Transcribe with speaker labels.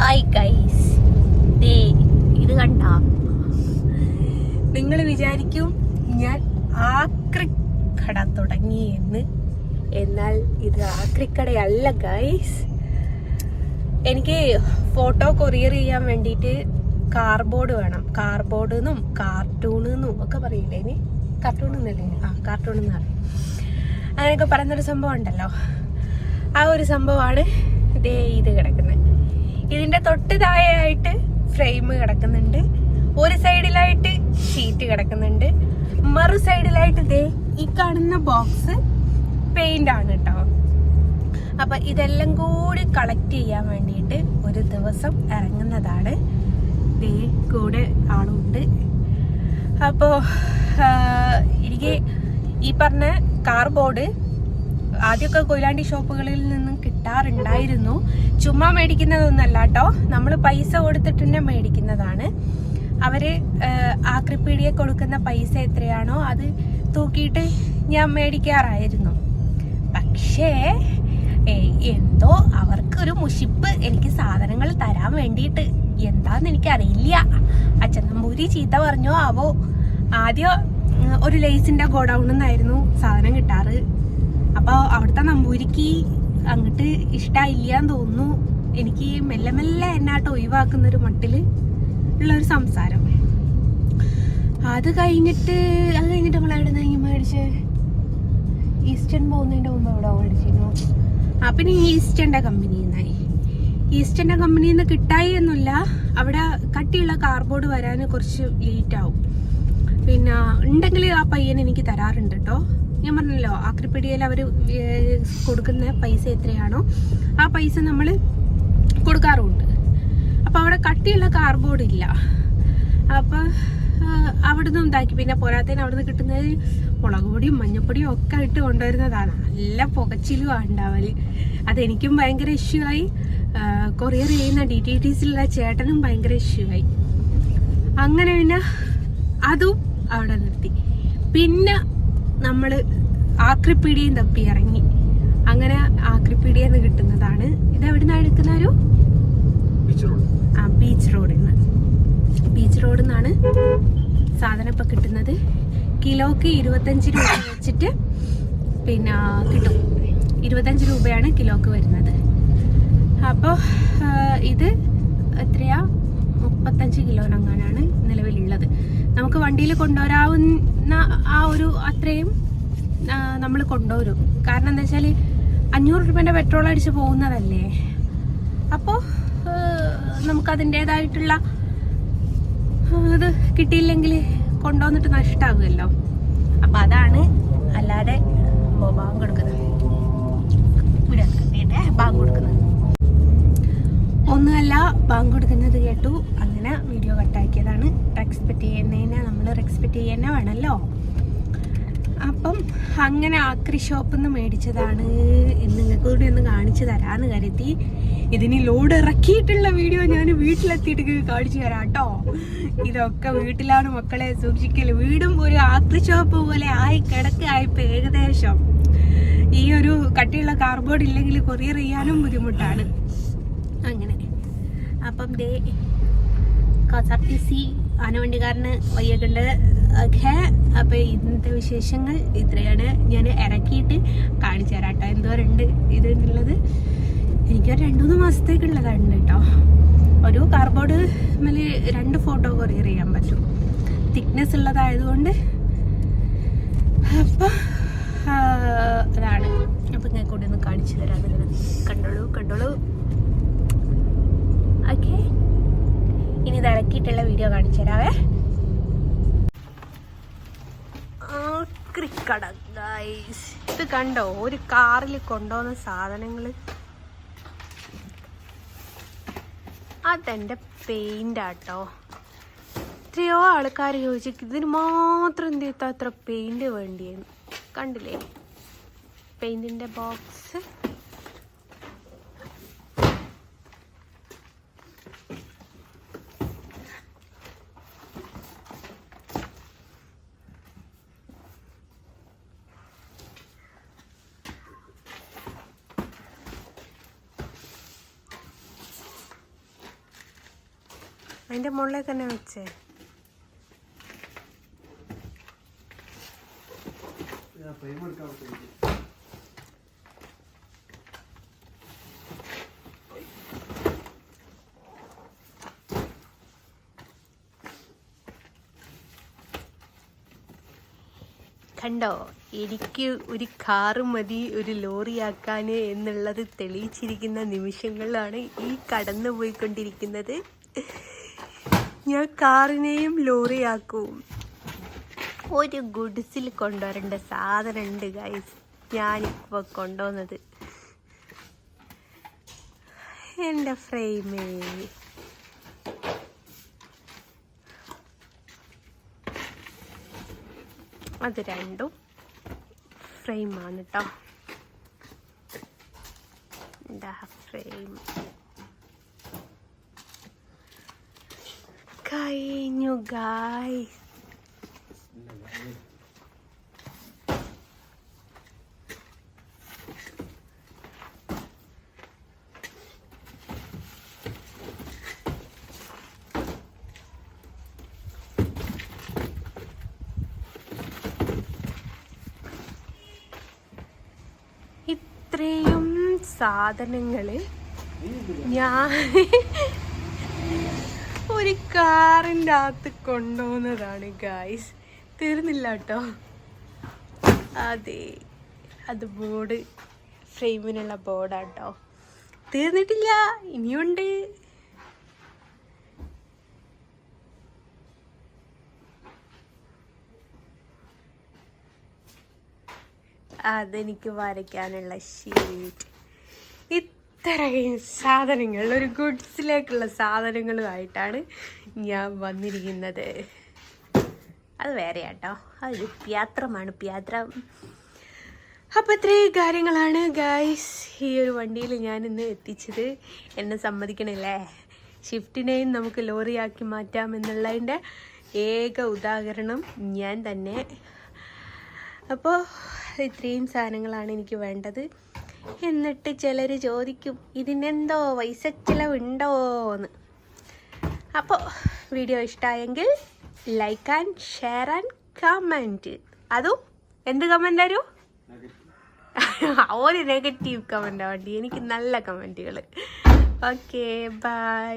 Speaker 1: Hi guys ദേ ഇത് കണ്ട? നിങ്ങൾ വിചാരിക്കും ഞാൻ ആക്രിക്കട തുടങ്ങി എന്ന് എന്നാൽ ഇത് ആക്രിക്കടയല്ല ഗൈസ് എനിക്ക് ഫോട്ടോ കൊറിയർ ചെയ്യാൻ വേണ്ടിയിട്ട് കാർബോർഡ് വേണം. കാർബോർഡ് എന്നും കാർട്ടൂൺ എന്നും ഒക്കെ പറയില്ലേ ഇനി? കാർട്ടൂൺ എന്നല്ലേ ആ കാർട്ടൂൺ എന്ന് പറയും. അങ്ങനെയൊക്കെ പറയുന്നൊരു സംഭവം ഉണ്ടല്ലോ. ആ ഒരു സംഭവമാണ് ദേ ഇത് കിടക്കുന്നത്. ഇതിന്റെ തൊട്ട് താഴെയായിട്ട് ഫ്രെയിം കിടക്കുന്നുണ്ട്. ഒരു സൈഡിലായിട്ട് ഷീറ്റ് കിടക്കുന്നുണ്ട്. മറു സൈഡിലായിട്ട് ദേ ഈ കാണുന്ന ബോക്സ് പെയിന്റ് ആണ് കേട്ടോ അപ്പൊ ഇതെല്ലാം കൂടി കളക്ട് ചെയ്യാൻ വേണ്ടിയിട്ട് ഒരു ദിവസം ഇറങ്ങുന്നതാണ്. ദേ കൂടെ ആളുണ്ട് അപ്പോ ആ, എനിക്ക് ഈ പറഞ്ഞ കാർബോർഡ് ആദ്യമൊക്കെ കൊയിലാണ്ടി ഷോപ്പുകളിൽ നിന്നും കിട്ടാറുണ്ടായിരുന്നു. ചുമ്മാ മേടിക്കുന്നതൊന്നല്ല കേട്ടോ. നമ്മൾ പൈസ കൊടുത്തിട്ട് തന്നെ മേടിക്കുന്നതാണ്. അവർ ആക്രിപ്പീഡിയെ കൊടുക്കുന്ന പൈസ എത്രയാണോ അത് തൂക്കിയിട്ട് ഞാൻ മേടിക്കാറായിരുന്നു. പക്ഷേ എന്തോ അവർക്കൊരു മുഷിപ്പ് എനിക്ക് സാധനങ്ങൾ തരാൻ വേണ്ടിയിട്ട് എന്താന്ന് എനിക്കറിയില്ല. അച്ഛൻ നമ്പൂരി ചീത്ത പറഞ്ഞോ? അവോ ആദ്യം ഒരു ലേസിന്റെ ഗോഡൗണിൽ നിന്നായിരുന്നു സാധനം കിട്ടാറ്. അപ്പോൾ അവിടുത്തെ നമ്പൂരിക്ക് അങ്ങോട്ട് എന്ന് തോന്നുന്നു. എനിക്ക് മെല്ലെ മെല്ലെ എന്നാട്ട് ഒഴിവാക്കുന്ന ഒരു മട്ടിൽ ഉള്ള ഒരു സംസാരം. അത് കഴിഞ്ഞിട്ട് അത് കഴിഞ്ഞിട്ട് നമ്മൾ എവിടെ നിന്ന് മേടിച്ച്? ഈസ്റ്റേൺ പോകുന്നതിന്റെ മുമ്പ് എവിടെ മേടിച്ചിരുന്നു. ആ പിന്നെ ഈസ്റ്റേന്റെ കമ്പനിയിൽ നിന്നായി ഈസ്റ്റേന്റെ കമ്പനിയിൽ നിന്ന് കിട്ടായി എന്നല്ല അവിടെ കട്ടിയുള്ള കാർബോർഡ് വരാൻ കുറച്ച് ലേറ്റ് ആവും പിന്നെ ഉണ്ടെങ്കിൽ ആ പയ്യൻ എനിക്ക് തരാറുണ്ട് കേട്ടോ ഞാൻ പറഞ്ഞല്ലോ ആക്രിപ്പടിയിൽ അവർ കൊടുക്കുന്ന പൈസ എത്രയാണോ ആ പൈസ നമ്മൾ കൊടുക്കാറുമുണ്ട് അപ്പോൾ അവിടെ കട്ടിയുള്ള കാർബോർഡ് ഇല്ല. അപ്പോൾ അവിടുന്ന് ഉണ്ടാക്കി. പിന്നെ പോരാത്തതിന് അവിടുന്ന് കിട്ടുന്നത് മുളക് പൊടിയും മഞ്ഞപ്പൊടിയും ഒക്കെ ഇട്ട് കൊണ്ടുവരുന്നതാണ്. നല്ല പുകച്ചിലുമാണ് ഉണ്ടാവൽ. അതെനിക്കും ഭയങ്കര ഇഷ്യൂ ആയി. കൊറിയർ ചെയ്യുന്ന ഡി ടി ടി സിയിലുള്ള ചേട്ടനും ഭയങ്കര ഇഷ്യൂ ആയി. അങ്ങനെ പിന്നെ അതും അവിടെ നിർത്തി. പിന്നെ നമ്മൾ ആക്രിപ്പീടിയും തപ്പി ഇറങ്ങി. അങ്ങനെ ആക്രിപ്പീടിയെന്ന് കിട്ടുന്നതാണ്. ഇത് എവിടുന്നാണ് എടുക്കുന്ന ഒരു? ആ ബീച്ച് റോഡിൽ നിന്ന് ബീച്ച് റോഡിൽ നിന്നാണ് സാധനം ഇപ്പം കിട്ടുന്നത്. കിലോക്ക് ഇരുപത്തഞ്ച് രൂപ വെച്ചിട്ട് പിന്നെ കിട്ടും. ഇരുപത്തഞ്ച് രൂപയാണ് കിലോക്ക് വരുന്നത്. അപ്പോൾ ഇത് എത്രയാ? മുപ്പത്തഞ്ച് കിലോനങ്ങാനാണ് നിലവിലുള്ളത്. നമുക്ക് വണ്ടിയിൽ കൊണ്ടുവരാവുന്ന ആ ഒരു അത്രയും നമ്മൾ കൊണ്ടുവരും. കാരണം എന്താ വെച്ചാൽ അഞ്ഞൂറ് രൂപേന്റെ പെട്രോൾ അടിച്ച് പോകുന്നതല്ലേ? അപ്പോൾ നമുക്കതിന്റേതായിട്ടുള്ള ഇത് കിട്ടിയില്ലെങ്കിൽ കൊണ്ടുവന്നിട്ട് നഷ്ടമാകുമല്ലോ അപ്പം അതാണ് അല്ലാതെ ബാങ്ക് കൊടുക്കുന്നത്. ബാങ്ക് കൊടുക്കുന്നത്. ഒന്നുമല്ല ബാങ്ക് കൊടുക്കുന്നത് കേട്ടു. വീഡിയോ കട്ടാക്കിയതാണ് റെക്സ്പെക്റ്റ് ചെയ്യുന്നതിനെ നമ്മൾ റെക്സ്പെക്റ്റ് ചെയ്യുന്ന വേണമല്ലോ അപ്പം അങ്ങനെ ആക്രി ഷോപ്പിൽ നിന്ന് മേടിച്ചതാണ് നിങ്ങൾക്ക് കൂടി ഒന്ന് കാണിച്ചു തരാമെന്ന് കരുതി. ഇതിന് ലോഡ് ഇറക്കിയിട്ടുള്ള വീഡിയോ ഞാൻ വീട്ടിലെത്തിയിട്ട് കാണിച്ചു തരാം കേട്ടോ. ഇതൊക്കെ വീട്ടിലാണ് മക്കളെ സൂക്ഷിക്കൽ വീടും ഒരു ആക്രി ഷോപ്പ് പോലെ ആയി കിടക്കായപ്പോൾ ഏകദേശം. ഈ ഒരു കട്ടിയുള്ള കാർബോർഡ് ഇല്ലെങ്കിൽ കൊറിയർ ചെയ്യാനും ബുദ്ധിമുട്ടാണ്. അങ്ങനെ. അപ്പം ദേ കെ സി ആനവണ്ടിക്കാരന് വയ്യക്കുണ്ട് ഒക്കെ അപ്പൊ ഇന്നത്തെ വിശേഷങ്ങൾ ഇത്രയാണ്. ഞാൻ ഇറക്കിയിട്ട് കാണിച്ചു തരാം കേട്ടോ എന്തോരുണ്ട് ഇത് എന്നുള്ളത്. എനിക്കൊരു രണ്ടു മൂന്ന് മാസത്തേക്കുള്ളതാണ് കേട്ടോ. ഒരു കാർബോർഡ് മേലെ രണ്ട് ഫോട്ടോ കൊറിയർ ചെയ്യാൻ പറ്റും. തിക്നെസ് ഉള്ളതായതുകൊണ്ട് അപ്പൊ അതാണ്. അപ്പൊ ഇങ്ങനെ കൂടി ഒന്ന് കാണിച്ചു തരാം കണ്ടോളൂ കണ്ടോളൂ ഓക്കെ ഇറക്കിയിട്ടുള്ള വീഡിയോ കാണിച്ചു തരാവേ. ഗൈസ് ഇത് കണ്ടോ? ഒരു കാറിൽ കൊണ്ടുപോകുന്ന സാധനങ്ങൾ അതെന്റെ പെയിന്റ് ആട്ടോ. എത്രയോ ആൾക്കാർ ചോദിച്ചു ഇതിന് മാത്രം എന്ത് ചെയ്താ അത്ര പെയിന്റ് വേണ്ടിയെന്ന്? കണ്ടില്ലേ? പെയിന്റിന്റെ ബോക്സ് അതിന്റെ മുകളിൽ തന്നെ വെച്ചേ. കണ്ടോ? എനിക്ക് ഒരു കാറ് മതി ഒരു ലോറിയാക്കാൻ എന്നുള്ളത് തെളിയിച്ചിരിക്കുന്ന നിമിഷങ്ങളാണ് ഈ കടന്നു പോയിക്കൊണ്ടിരിക്കുന്നത് ഞാൻ കാറിനെയും ലോറിയാക്കും. ഒരു ഗുഡ്സിൽ കൊണ്ടുവരേണ്ട സാധനം ഉണ്ട് ഗൈസ് ഞാനിപ്പോൾ കൊണ്ടുവന്നത്. എന്റെ ഫ്രെയിമേ. അത് രണ്ടും ഫ്രെയിമാണ് കേട്ടോ എന്താ ഫ്രെയിം. കഴിഞ്ഞു ഗായ് ഇത്രയും സാധനങ്ങൾ ഞാൻ ഒരു കാറിന്റെ അകത്ത് കൊണ്ടുപോകുന്നതാണ് ഗായ്സ് തീർന്നില്ല കേട്ടോ. അതെ അത് ബോർഡ് ഫ്രെയിമിനുള്ള ബോർഡാട്ടോ തീർന്നിട്ടില്ല ഇനിയുണ്ട്. അതെനിക്ക് വരയ്ക്കാനുള്ള ഷീറ്റ് ഇത്രയും സാധനങ്ങൾ ഒരു ഗുഡ്സിലേക്കുള്ള സാധനങ്ങളുമായിട്ടാണ് ഞാൻ വന്നിരിക്കുന്നത്. അത് വേറെ കേട്ടോ അതൊരു പ്യാത്രമാണ് പ്യാത്രം അപ്പോൾ ഇത്രയും കാര്യങ്ങളാണ് ഗായ്സ് ഈ ഒരു വണ്ടിയിൽ ഞാൻ ഇന്ന് എത്തിച്ചത്. എന്നെ സമ്മതിക്കണില്ലേ? ഷിഫ്റ്റിനെയും നമുക്ക് ലോറിയാക്കി മാറ്റാം എന്നുള്ളതിന്റെ ഏക ഉദാഹരണം ഞാൻ തന്നെ. അപ്പോൾ ഇത്രയും സാധനങ്ങളാണ് എനിക്ക് വേണ്ടത്. എന്നിട്ട് ചിലർ ചോദിക്കും ഇതിനെന്തോ പൈസ ചിലവുണ്ടോ എന്ന് അപ്പോൾ വീഡിയോ ഇഷ്ടമായെങ്കിൽ like and share and comment അതും എന്ത് കമന്റ് ആരും ഒരു നെഗറ്റീവ് കമന്റ് വേണ്ടി. എനിക്ക് നല്ല കമന്റുകൾ ഓക്കെ ബൈ